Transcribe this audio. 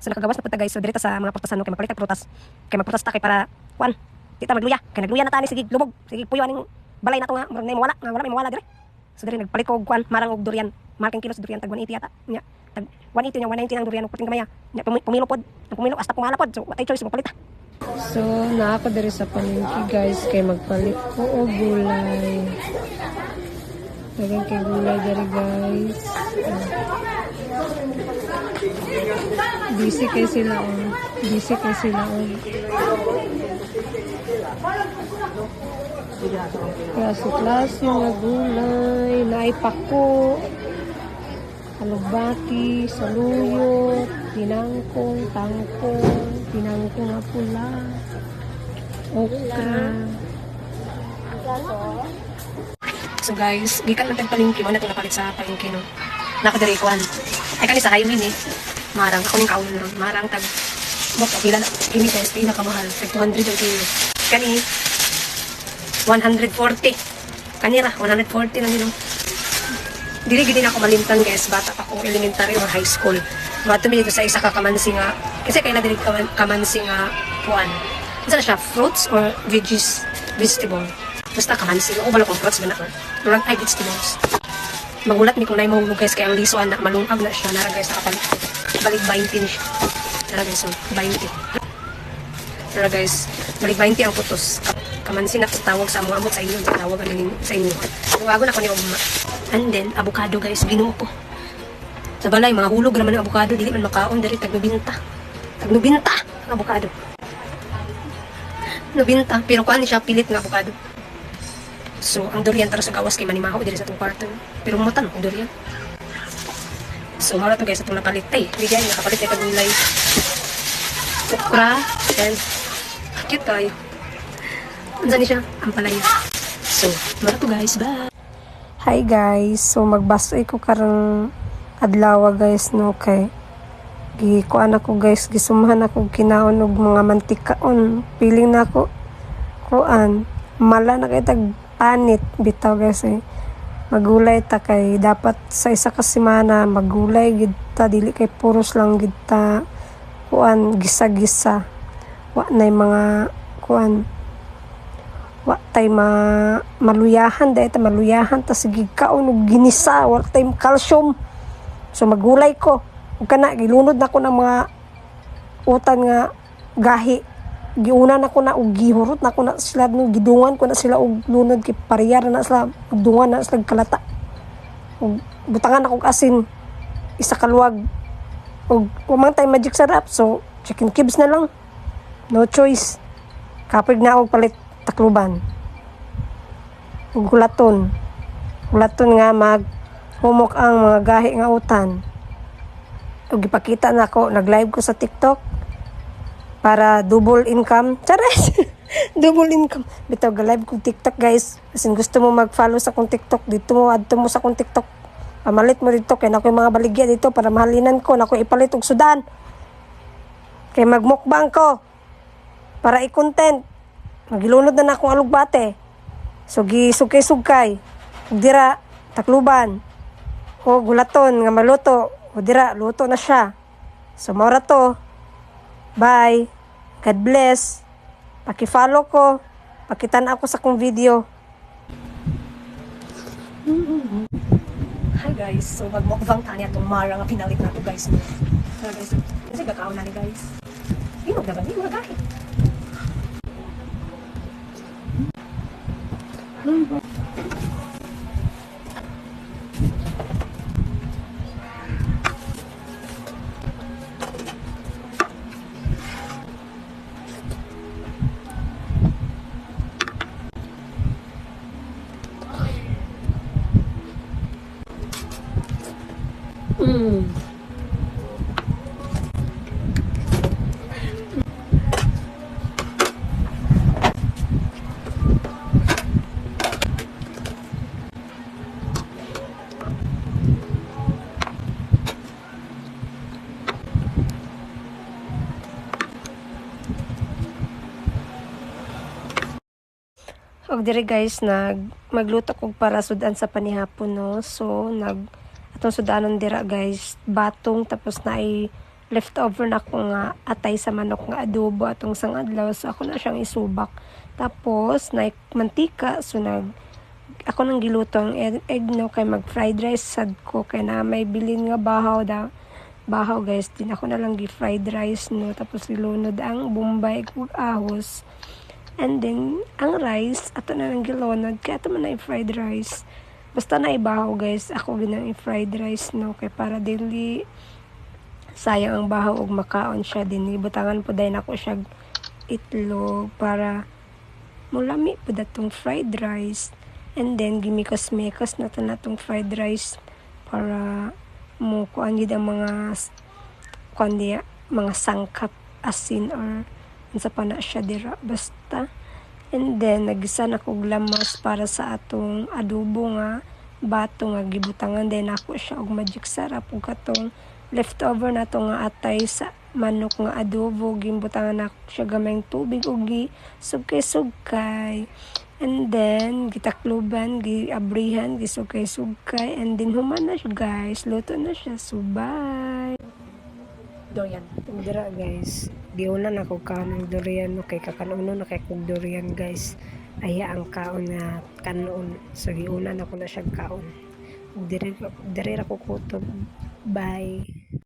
So nakagawas na punta guys. So direta sa mga prutas ano kay magpalit prutas. Kay magprutas ta kay para kuan. Di magluya. Kay nagluya na tani sige lubog. Sige puyo aning balay na to nga murag na mawala, nga wala may mawala dire. So dire nagpalit ko kuan marang og durian. Marking kilos durian tag 180 yata. Nya. Tag 180 nya 190 ang durian og puting gamaya. Nya pumi- pumilo pod. Pumilo hasta pumala pod. So what choice magpalit ta. So, naa ko diri sa palengke guys kay magpalit ko og gulay. Dagan kay gulay diri guys. Busy kay sila oh. Busy kay sila oh. Klase-klase nga gulay, naipako, alugbati, saluyot, pinangkong, tangkong, pinangkong na pula, okra. So guys, gikan lang tag palengke mo na ito napalit sa palengke no. Nakadiri kuan. Ay kani sa highway ni. Marang ako ning kaulon ron. Marang tag bok pila na kini guys pinakamahal tag 200 ang kilo. Kani 140. Kanira 140 lang yun. Dili gid ako malimtan guys, bata pa ko elementary or high school. Bato mi dito sa isa ka kamansi nga kasi kay na dili kaman- kamansi nga kuan. Isa siya fruits or veggies, vegetable. Basta kamansi, o bala kong fruits ba na or Murag ay vegetables. Magulat mi kung na guys kaya ang liso anak malungag na siya nara guys nakapalit. Balik 20 ni siya. Nara guys, so 20. Nara guys, balik 20 ang putos. Ka- Kamansi na tawag sa among amot sa inyo, tawag ano sa inyo. Tawagon ako ni Oma. And then, avocado guys, binuo ko. Sa balay, mga hulog naman ng avocado, dili man makaon, dari tagnubinta. Tagnubinta, ang avocado. Nubinta, pero kuan ni siya pilit ng avocado. So, ang durian tara sa gawas kay manimaho diri sa itong kwarto. Pero mutan ang durian. So, mara to guys, itong napalit. Ay, hindi yan, nakapalit ito gulay. Okra, then, cute kayo. Ansa ni siya? Ang palaya. So, mara to guys, bye! Hi guys, so magbasoy ko karang adlaw guys no kay gikuan ako guys gisumahan ako kinaon og mga mantikaon piling na ako kuan mala na kay tag panit bitaw guys eh. magulay ta kay dapat sa isa ka semana magulay gid ta dili kay puros lang gid ta kuan gisa-gisa. Wa nay mga kuan wa tay ma maluyahan dahil ta maluyahan ta sige kaon og ginisa wa tay calcium so magulay ko. Ug kana gilunod na ko ng mga utan nga gahi giuna na ko na og gihurot na ko na sila no gidungan ko na sila og lunod kay pariyar na sila dungan na sila kalata. Ug butangan ako og asin isa kaluwag ug umang tay magic sarap so chicken cubes na lang. No choice. Kapag na og palit takluban. Ug hulaton. Hulaton nga mag humok ang mga gahi nga utan. Ug ipakita na ako nag live ko sa TikTok para double income chares double income bitaw ga live ko TikTok guys kasi gusto mo mag-follow sa akong TikTok dito mo adto mo sa akong TikTok pamalit mo dito kay nakoy mga baligya dito para mahalinan ko nakoy ipalit og sudan kay magmukbang ko para i-content Magilunod na na akong alugbate. So, gisugkay-sugkay. Ug dira, takluban. O gulaton nga maluto. O dira, luto na siya. So, maura to. Bye. God bless. Paki-follow ko. Pakitan ako sa kong video. Hi guys, so magmukbang tani atong mara nga pinalit na to guys. So guys, kasi kakaon na ni guys. Inog na ba? Inog na kahit. Og dire guys, nag magluto kog para sudan sa panihapon no. So nag atong sudanon dira guys, batong tapos na ay leftover na ko nga atay sa manok nga adobo atong sang adlaw. So ako na siyang isubak. Tapos na mantika. So nag ako nang giluto ang egg, egg no? Kay mag fried rice sad ko. Kay na may bilin nga bahaw da bahaw guys. Din ako na lang gi fried rice no? Tapos ilunod ang bombay ug ahos. And then ang rice ato na lang gilunod. Kay ato man na fried rice basta na ibahaw guys. Ako ginang i-fried rice no? Kay para dili sayang ang bahaw ug makaon siya din. Ibutangan po dahil ako siya itlog para mulami po datong fried rice. And then gimikos-mikos na to natong fried rice para mo kuan gid ang mga kuan diya, mga sangkap asin or unsa pa na siya dira. Basta and then nagisa na kog lamas para sa atong adobo nga bato nga gibutangan. Din ako siya og magic sarap ug katong leftover na nga atay sa manok nga adobo. Gimbutangan na siya gamayng tubig ug gi sugkay-sugkay and then gitakluban giabrihan gisugkay-sugkay. And then human na siya guys. Luto na siya. So bye Dorian. Dira guys, giuna na ko kaon durian no kay kakanuno na kay kog durian guys. Aya ang kaon na kanon. So giuna na ko na siya kaon. Diri ra ko kutob. Bye.